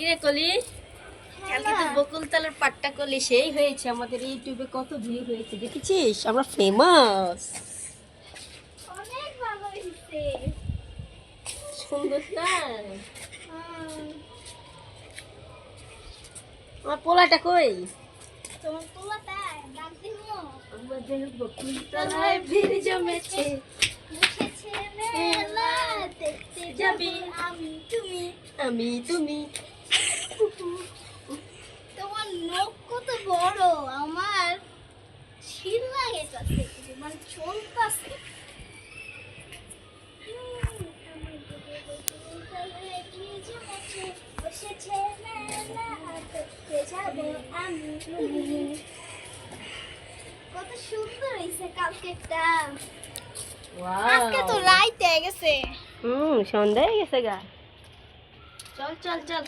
কিরে কলি? কালকে তো বকুলতলার পাট্টা কলি সেই হয়েছে আমাদের ইউটিউবে কত ভিউ হয়েছে দেখেছিস? আমরা ফেমাস অনেক ভালো হয়েছে। সুন্দর আমার পোলাটা কই? তোমার পোলাটা ডাক দিমো আমাদের বকুলতলায় ভিড় জমেছে। দেখতে যাবি। আমি তুমি। আমি তুমি। তোমার নখ কত বড়? আমার শিল লাগে মানে চলতেছে বসেছে মেলা দেখতে যাব আমি তুমি কত সুন্দর হয়েছে কালকেটা আজকে তো হয়ে গেছে। হুম সন্ধ্যা হয়ে গেছে গা। চল চল চল।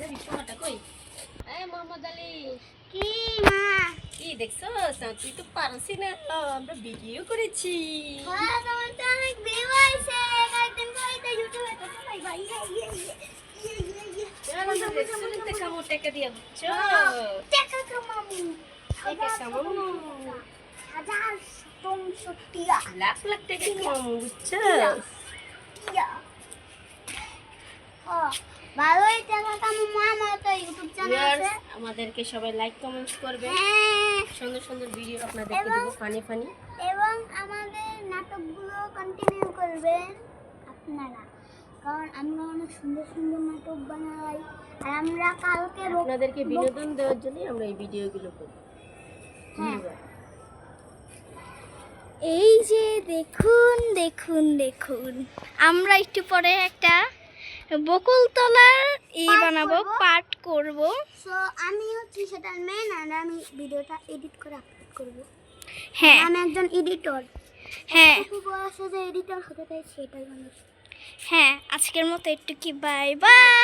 যাবি পোলাটা কই? এই মোহাম্মদ আলী। কি মা? কি দেখছ? তুই তো পারছি না। আমরা ভিডিও করেছি। হ্যাঁ তোমার তো অনেক ভিউ আছে একদিন কইতে ইউটিউবে তো সবাই ভাই আমাদের রেস্টুরেন্টে খামো টাকা দিয়ে বুঝছ? টাকা কামাবো টাকা কামাবো। হাজার পঁয়ষট্টিয়া লাখ। লাখ টাকা বুঝছ? ও ভালোই আমার তো ইউটিউব চ্যানেল আছে। আমাদেরকে সবাই লাইক কমেন্ট করবে। হ্যাঁ। সুন্দর সুন্দর ভিডিও আপনাদেরকে এবং- ফানি ফানি এবং আমাদের নাটকগুলো কন্টিনিউ করবেন আপনারা। কারণ আমরা অনেক সুন্দর সুন্দর নাটক বানাই আর আমরা কালকে আপনাদেরকে বিনোদন দেওয়ার জন্য আমরা এই ভিডিওগুলো করি। হ্যাঁ। এই যে দেখুন দেখুন দেখুন। আমরা একটু পরে একটা বকুলতলার ই বানাবো পার্ট পাঠ করব। সো আমি হচ্ছে সেটার মেন আর আমি ভিডিওটা এডিট করে আপলোড করব। হ্যাঁ। আমি একজন এডিটর হ্যাঁ। খুব বয়সে যে এডিটর হতে চাই সেটাই মানে হ্যাঁ আজকের মতো একটু কি বাই বাই